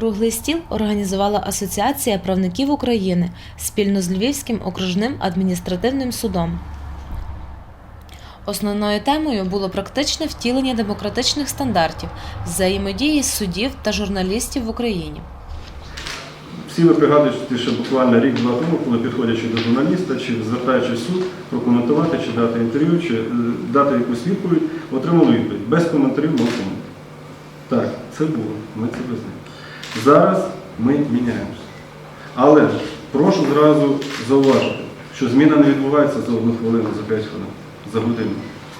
Круглий стіл організувала Асоціація правників України спільно з Львівським окружним адміністративним судом. Основною темою було практичне втілення демократичних стандартів взаємодії суддів та журналістів в Україні. Всі ви пригадуєте, що буквально рік-два тому, коли підходячи до журналіста, чи звертаючись суд, прокоментувати, чи дати інтерв'ю, чи е, дати якусь відповідь, отримали відповідь. Без коментарів, comment. Так, це було, ми це визнаємо. Зараз ми міняємося. Але прошу зразу зауважити, що зміна не відбувається за одну хвилину, за 5 хвилин, за годину.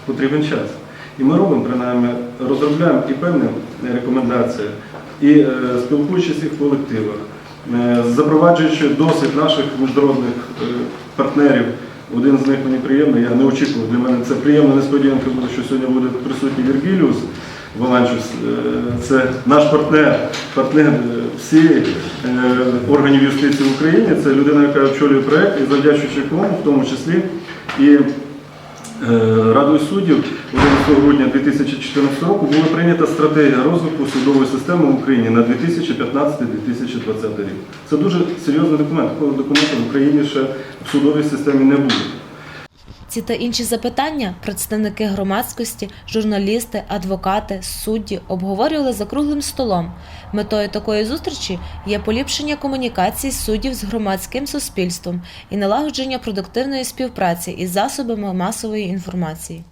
Потрібен час. І ми робимо, принаймні, розробляємо і певні рекомендації, і е, спілкуючись в колективах, е, запроваджуючи досвід наших міжнародних е, партнерів. Один з них мені приємний, я не очікував. Для мене це приємна несподіванка буде, що сьогодні буде присутній Віргіліус Воланчус. Е, Це наш партнер, партнер всіх е, органів юстиції в Україні. Це людина, яка очолює проект і завдячуючи кому, в тому числі і Е, Радою суддів 11 грудня 2014 року була прийнята стратегія розвитку судової системи в Україні на 2015-2020 рік. Це дуже серйозний документ. Такого документу в Україні ще в судовій системі не було. Ці та інші запитання представники громадськості, журналісти, адвокати, судді обговорювали за круглим столом. Метою такої зустрічі є поліпшення комунікації суддів з громадським суспільством і налагодження продуктивної співпраці із засобами масової інформації.